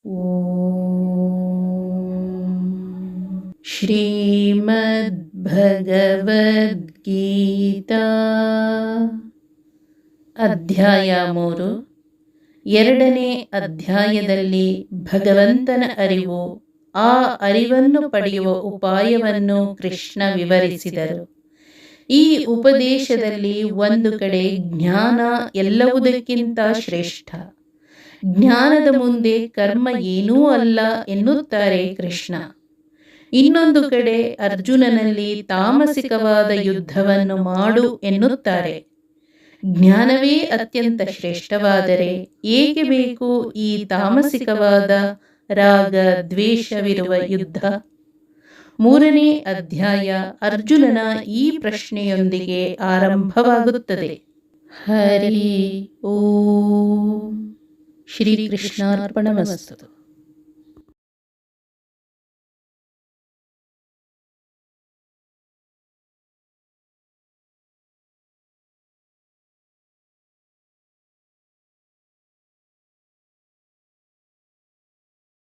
ಶ್ರೀಮದ್ಭಗವದ್ಗೀತಾ ಅಧ್ಯಾಯ ಮೂರು. ಎರಡನೇ ಅಧ್ಯಾಯದಲ್ಲಿ ಭಗವಂತನ ಅರಿವು, ಆ ಅರಿವನ್ನು ಪಡೆಯುವ ಉಪಾಯವನ್ನು ಕೃಷ್ಣ ವಿವರಿಸಿದರು. ಈ ಉಪದೇಶದಲ್ಲಿ ಒಂದು ಕಡೆ ಜ್ಞಾನ ಎಲ್ಲವುದಕ್ಕಿಂತ ಶ್ರೇಷ್ಠ. ಜ್ಞಾನದ ಮುಂದೆ ಕರ್ಮ ಏನೂ ಅಲ್ಲ ಎನ್ನುತ್ತಾರೆ ಕೃಷ್ಣ. ಇನ್ನೊಂದು ಕಡೆ ಅರ್ಜುನನಲ್ಲಿ ತಾಮಸಿಕವಾದ ಯುದ್ಧವನ್ನು ಮಾಡು ಎನ್ನುತ್ತಾರೆ. ಜ್ಞಾನವೇ ಅತ್ಯಂತ ಶ್ರೇಷ್ಠವಾದರೆ ಏಕೆ ಬೇಕು ಈ ತಾಮಸಿಕವಾದ ರಾಗ ದ್ವೇಷವಿರುವ ಯುದ್ಧ? ಮೂರನೇ ಅಧ್ಯಾಯ ಅರ್ಜುನನ ಈ ಪ್ರಶ್ನೆಯೊಂದಿಗೆ ಆರಂಭವಾಗುತ್ತದೆ. ಹರಿ ಓಂ. श्रीकृष्णार्पणमस्तु.